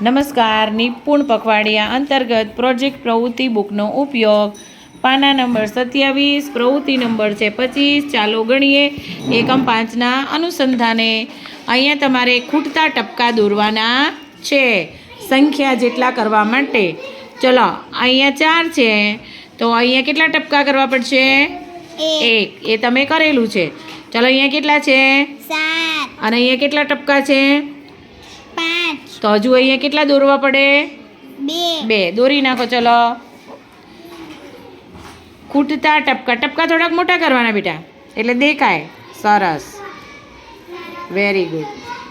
નમસ્કાર નિપુણ પખવાડિયા અંતર્ગત પ્રોજેક્ટ પ્રવૃત્તિ બુકનો ઉપયોગ. પાના નંબર સત્યાવીસ પ્રવૃત્તિ નંબર છે પચીસ. ચાલો ગણીએ એકમ પાંચના અનુસંધાને. અહીંયા તમારે ખૂટતા ટપકા દોરવાના છે. સંખ્યા જેટલા કરવા માટે. ચલો અહીંયા ચાર છે. તો અહીંયા કેટલા ટપકા કરવા પડશે? એક. એ તમે કરેલું છે. ચલો અહીંયા કેટલા છે? અને અહીંયા કેટલા ટપકા છે? તો હજુ અહીંયા કેટલા દોરવા પડે? બે. દોરી નાખો ચલો. ખૂટતા ટપકા. ટપકા થોડાક મોટા કરવાના બેટા. એટલે દેખાય. સરસ. વેરી ગુડ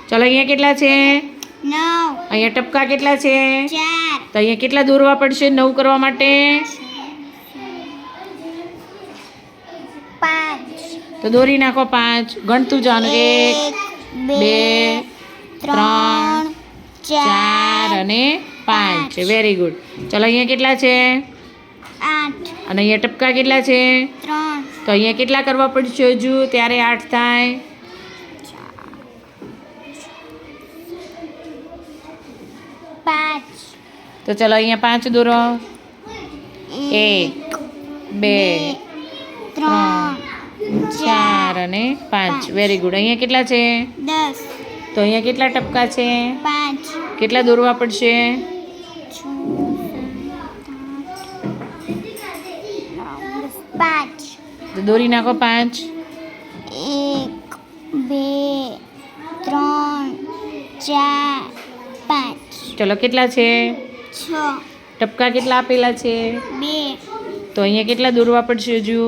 ચલો અહીંયા કેટલા છે? અહીંયા ટપકા કેટલા છે? તો અહીંયા કેટલા દોરવા પડશે નવ કરવા માટે? તો દોરી નાખો પાંચ. ગણતું જવાનું. એક બે ત્રણ ચાર અને પાંચ. વેરી ગુડ ચલો અહીંયા કેટલા છે? આઠ. અને અહીંયા ટપકા કેટલા છે? ત્રણ. તો અહીંયા કેટલા કરવા પડશે હજુ? ત્યારે આઠ થાય. પાંચ. તો ચલો અહીંયા પાંચ દોરો. એક બે ત્રણ ચાર અને પાંચ. વેરી ગુડ અહીંયા કેટલા છે? દસ. તો અહીંયા કેટલા ટપકા છે? પાંચ. કેટલા દોરવા પડશે? છ પાંચ. તો દોરી નાખો પાંચ. એક બે ત્રણ ચાર પાંચ. ચલો કેટલા છે? છ. ટપકા કેટલા આપેલા છે? બે. તો અહીંયા કેટલા દોરવા પડશે હજુ?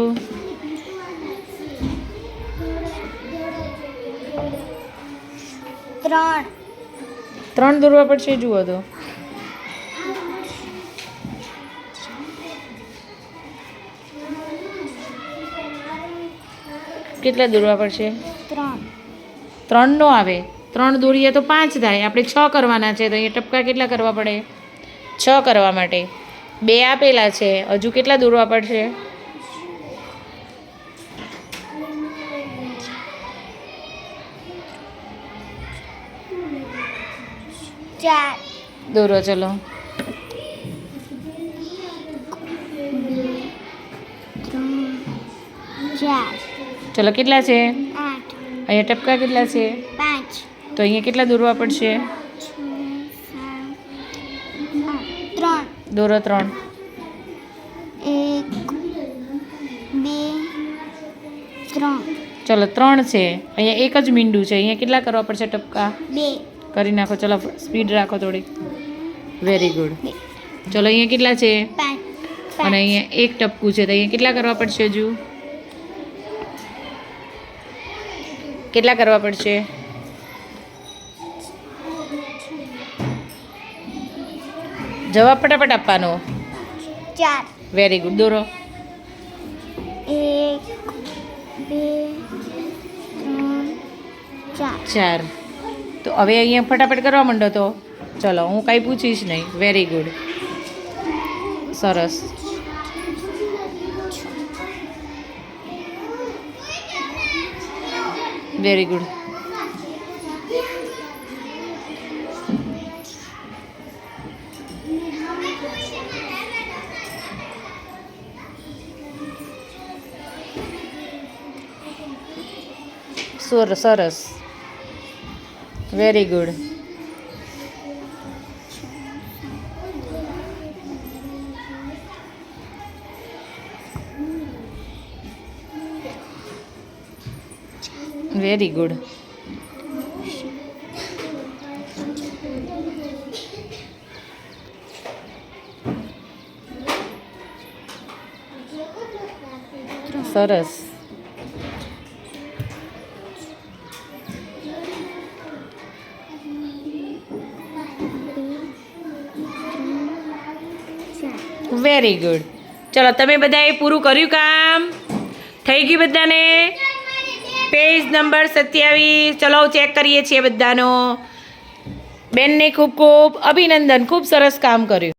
ત્રણ. ત્રણ દોરવા પડશે જુઓ તો. કેટલા દોરવા પડશે? ત્રણ. ત્રણ નો આવે. ત્રણ દોરીએ તો પાંચ થાય. આપણે છ કરવાના છે તો અહીંયા ટપકા કેટલા કરવા પડે? છ કરવા માટે. બે આપેલા છે. હજુ કેટલા દોરવા પડશે? ચાર દોરો ચલો ત્રણ ચાર ચલો કેટલા છે આઠ અહીંયા ટપકા કેટલા છે પાંચ તો અહીંયા કેટલા દોરવા પડશે છ સાત આઠ ત્રણ દોરો ત્રણ એક બે ત્રણ ચલો ત્રણ છે અહીંયા એક જ મીંડું છે અહીંયા કેટલા કરવા પડશે ટપકા બે કરી નાખો. ચલો સ્પીડ રાખો થોડીક. વેરી ગુડ ચલો અહીંયા કેટલા છે? અને અહીંયા એક ટપકું છે. તો અહીંયા કેટલા કરવા પડશે હજુ? કેટલા કરવા પડશે? જવાબ ફટાફટ આપવાનો. ચાર. વેરી ગુડ દોરો. એક બે ત્રણ ચાર. ચાર. તો હવે અહીંયા ફટાફટ કરવા માંડો તો. ચલો, હું કાંઈ પૂછીશ નહીં. વેરી ગુડ સરસ. વેરી ગુડ સુર, સરસ. વેરી ગુડ વેરી ગુડ સરસ વેરી ગુડ ચલો, તમે બધાએ પૂરું કર્યું કામ? થઈ ગયું બધાને? પેજ નંબર સત્યાવીસ. ચલો ચેક કરીએ છીએ બધાનો. બેનને ખૂબ ખૂબ અભિનંદન. ખૂબ સરસ કામ કર્યું.